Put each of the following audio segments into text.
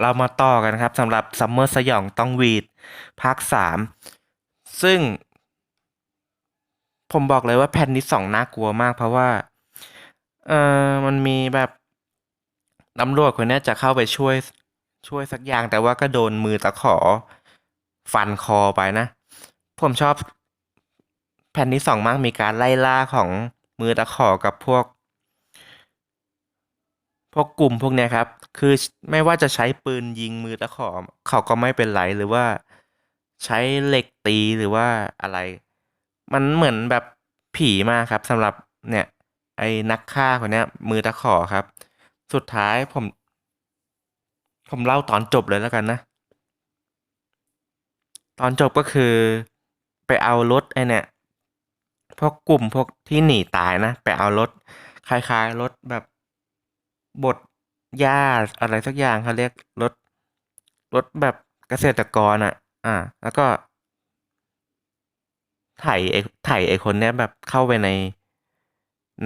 เรามาต่อกันนะครับสำหรับซัมเมอร์สยองต้องวีดภาคสามซึ่ง ผมบอกเลยว่าแผ่นที่สองน่ากลัวมากเพราะว่า เออมันมีแบบตำรวจคนนี้จะเข้าไปช่วยช่วยสักอย่างแต่ว่าก็โดนมือตะขอ ฟันคอไปนะ ผมชอบแผ่นที่สองมากมีการไล่ล่าของมือตะขอกับพวก พวกกลุ่มพวกเนี้ยครับ คือไม่ว่าจะใช้ปืนยิงมือตะขอเขาก็ไม่เป็นไรหรือว่าใช้เหล็กตีหรือว่าอะไร มันเหมือนแบบผีมากครับสำหรับเนี่ย ไอ้นักฆ่าคนเนี้ย มือตะขอครับ สุดท้ายผม ผมเล่าตอนจบเลยแล้วกันนะ ตอนจบก็คือไปเอารถไอ้เนี่ยพวกกลุ่มพวกที่หนีตายนะ ไปเอารถคล้ายๆรถแบบ บดหญ้าอะไรสักอย่างเขาเรียกรถรถแบบเกษตรกรอะ อ่า แล้วก็ไถไอ้ไถไอ้คนเนี้ยแบบเข้าไปใน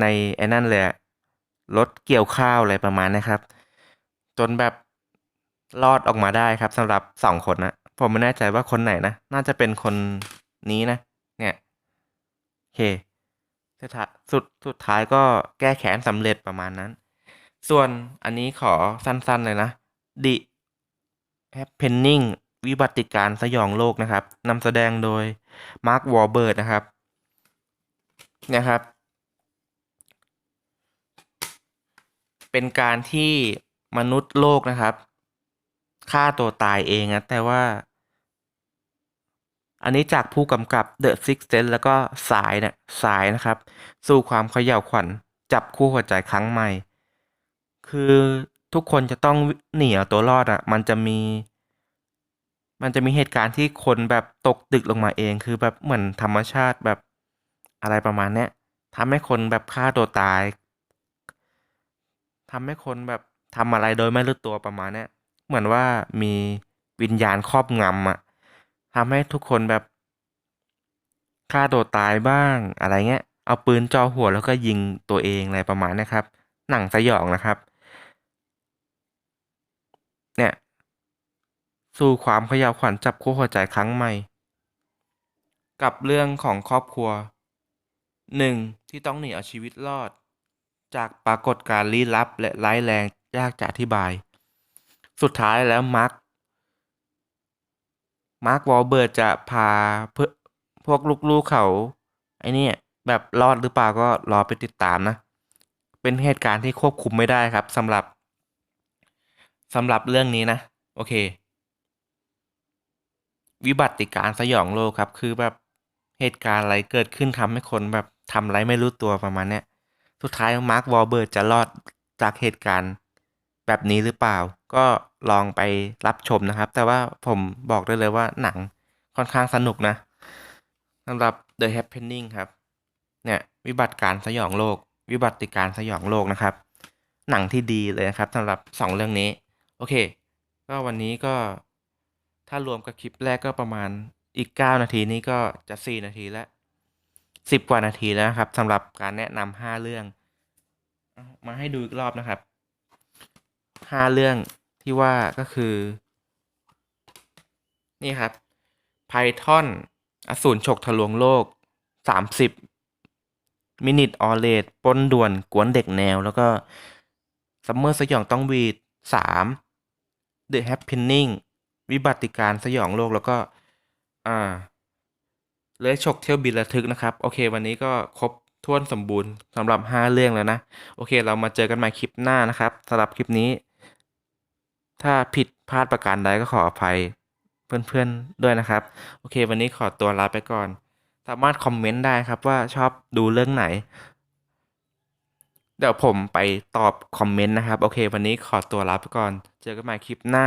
ในไอ้นั่นเลยอะรถเกี่ยวข้าวอะไรประมาณนี้ครับ จนแบบรอดออกมาได้ครับสำหรับสองคนนะผมไม่แน่ใจว่าคนไหนนะน่าจะเป็นคนนี้นะ เนี่ยโอเคสุดท้ายสุดสุดท้ายก็แก้แค้นสำเร็จประมาณนั้น ส่วนอันนี้ขอสั้นๆเลยนะ The Happening วิบัติการสยองโลกนะครับนำแสดงโดยมาร์ควอร์เบิร์ดนะครับนะครับ เป็นการที่มนุษย์โลกนะครับฆ่าตัวตายเองนะแต่ว่า อันนี้จากผู้กำกับ The Six Sense แล้วก็สายเนี่ยสายนะครับ สู่ความเขย่าวขวัญจับคู่หัวใจครั้งใหม่ คือทุกคนจะต้องหนีเอาตัวรอดอะ มันจะมี มันจะมีเหตุการณ์ที่คนแบบตกตึกลงมาเอง คือแบบเหมือนธรรมชาติแบบอะไรประมาณเนี้ยทำให้คนแบบฆ่าตัวตายทำให้คนแบบทำอะไรโดยไม่รู้ตัวประมาณเนี้ยเหมือนว่ามีวิญญาณครอบงำอะทำให้ทุกคนแบบฆ่าตัวตายบ้างอะไรเงี้ย เอาปืนจ่อหัวแล้วก็ยิงตัวเองอะไรประมาณนี้ครับ หนังสยองนะครับ เนี่ย สู่ความขยาวขวัญจับคู่หัวใจครั้งใหม่ กับเรื่องของครอบครัวหนึ่งที่ต้องหนีเอาชีวิตรอด จากปรากฏการณ์ลี้ลับและร้ายแรงยากจะอธิบาย สุดท้ายแล้วมาร์คมาร์ควอลเบิร์ดจะพาเพื่อพวกลูกๆเขาไอ้นี่แบบรอดหรือเปล่าก็รอไปติดตามนะ เป็นเหตุการณ์ที่ควบคุมไม่ได้ครับสำหรับสำหรับเรื่องนี้นะ โอเค วิบัติการสยองโลกครับ คือแบบเหตุการณ์อะไรเกิดขึ้นทำให้คนแบบทำอะไรไม่รู้ตัวประมาณเนี้ยสุดท้ายมาร์ควอลเบิร์ดจะรอดจากเหตุการณ์แบบนี้หรือเปล่า ก็ลองไปรับชมนะครับ แต่ว่าผมบอกได้เลยว่าหนังค่อนข้างสนุกนะสำหรับ The Happening ครับ เนี่ย วิบัติการสยองโลก วิบัติการสยองโลกนะครับ หนังที่ดีเลยนะครับสำหรับสองเรื่องนี้ โอเค ก็วันนี้ก็ ถ้ารวมกับคลิปแรกก็ประมาณอีก 9 นาทีนี้ก็จะ 4 นาทีแล้ว10 กว่านาทีแล้วนะครับสำหรับการแนะนำห้าเรื่อง มาให้ดูอีกรอบนะครับห้าเรื่องที่ว่าก็คือ นี่ครับ Python อสูรฉกทะลวงโลก 30 มินิทออเลดปล้นด่วนกวนเด็กแนว แล้วก็ซัมเมอร์สยองต้องวีด3 The Happening วิบัติการสยองโลกแล้วก็ อ่าเลยฉกเที่ยวบินระทึกนะครับ โอเค วันนี้ก็ครบถ้วนสมบูรณ์สำหรับ 5 เรื่องแล้วนะ โอเค เรามาเจอกันใหม่คลิปหน้านะครับสำหรับคลิปนี้ ถ้าผิดพลาดประการใดก็ขออภัยเพื่อนๆด้วยนะครับ โอเค วันนี้ขอตัวลาไปก่อน สามารถคอมเมนต์ได้ครับว่าชอบดูเรื่องไหน เดี๋ยวผมไปตอบคอมเมนต์นะครับ โอเค วันนี้ขอตัวลาไปก่อน เจอกันใหม่คลิปหน้า